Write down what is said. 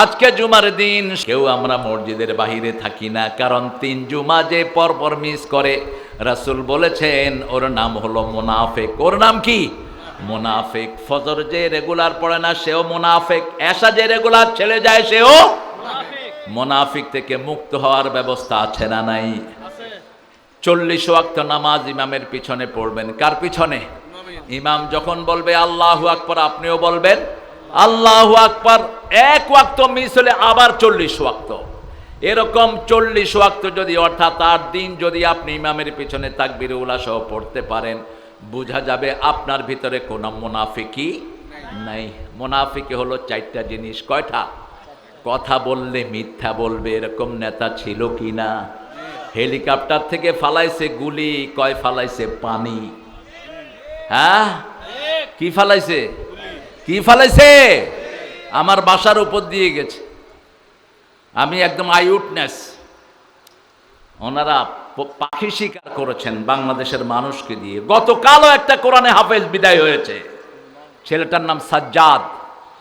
আজকে জুমার দিন কেউ আমরা মসজিদের বাহিরে থাকি না কারণ তিন জুমা যে পরপর মিস করে রাসূল বলেছেন ওর নাম হলো মোনাফেক। ওর নাম কি? মোনাফেক। ফজর যে রেগুলার পড়ে না সেও মুনাফেক। এসা যে রেগুলার ছেড়ে যায় সেও মোনাফিক থেকে মুক্ত হওয়ার ব্যবস্থা আছে না নাই? চল্লিশ ওয়াক্ত নামাজ ইমামের পিছনে পড়বেন। কার পিছনে? ইমাম যখন বলবে আল্লাহ আকবর আপনিও বলবেন আল্লাহ আকবর, এক ওয়াক্ত মিস হলে আবার চল্লিশ ওয়াক্ত। এরকম চল্লিশ ওয়াক্ত যদি, অর্থাৎ আট দিন যদি আপনি ইমামের পিছনে তাকবির উল্লাহ সহ পড়তে পারেন, বোঝা যাবে আপনার ভিতরে কোনো মুনাফিকি নাই। মুনাফিকি হলো চারটা জিনিস, কয়টা? কথা বললে মিথ্যা বলবে, এরকম নেতা ছিল কি না? হেলিকপ্টার থেকে ফালাইছে গুলি, কয় ফালাইছে পানি? হ্যাঁ? কি ফালাইছে? কি ফালাইছে? আমার বাসার উপর দিয়ে গেছে। আমি একদম আই উটনেস ওনারা পাখি শিকার করেছেন বাংলাদেশের মানুষকে দিয়ে। গতকালও একটা কোরআনে হাফেজ বিদায় হয়েছে। ছেলেটার নাম সাজ্জাদ।